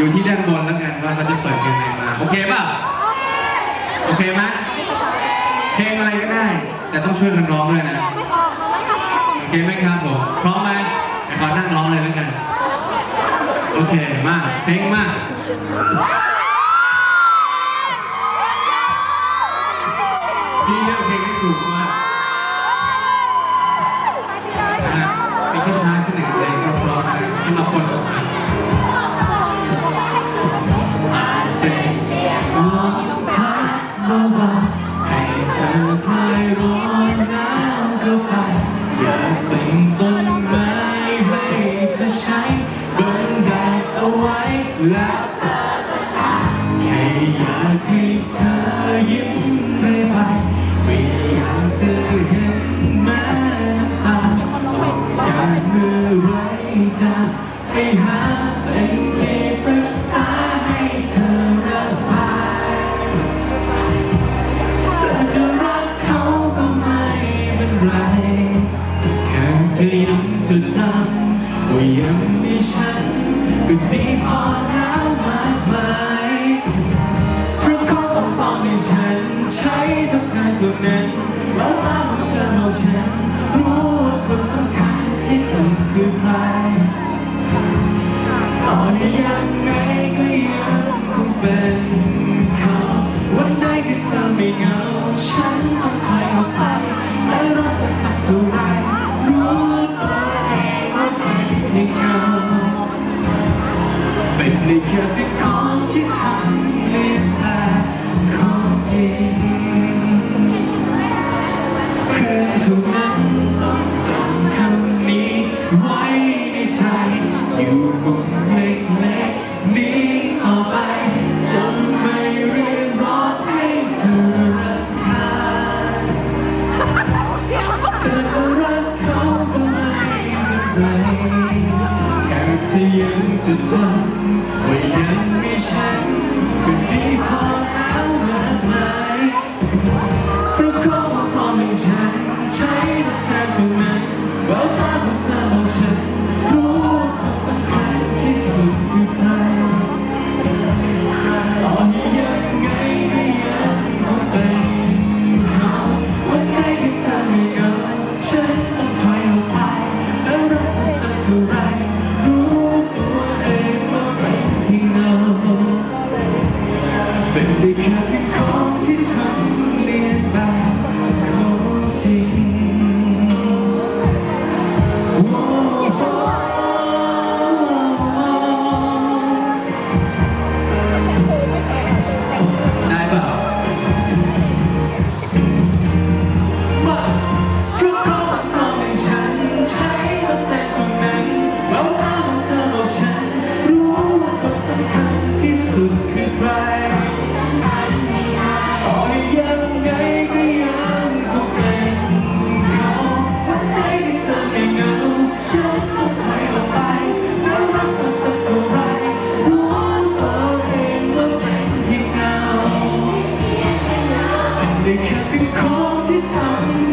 อยู่ที่ด้านบนแล้วกันว่าเขาจะเปิดเพลงอะไรมาโอเคป่ะโอเคไหมเพลงอะไรก็ได้ แต่ต้องช่วยกันร้องด้วยนะโอเคไหมครับผมพร้อมไหมขอนั่งร้องเลยแล้วกัน โอเคมาเพลงมาพี่เลือกเพลงที่ถูกมา แค่อยากให้เธอยิ้มเรื่อยไปม่อยากจะเห็นแม้ำตาต้องการมือไว้จะไปหา ที่ทำให้เธอเข้าใจเพื่อนทุกนั้นต้องจำคำนี้ไว้ในใจอยู่บนเล็กๆนี้อาไจนไม่รียกองให้เธอรักใครเธอจะรักเขาก็ไม่เป็นไแค่ที่ยังจะจ Because you come to ได้แค่เป็นของที่ทำ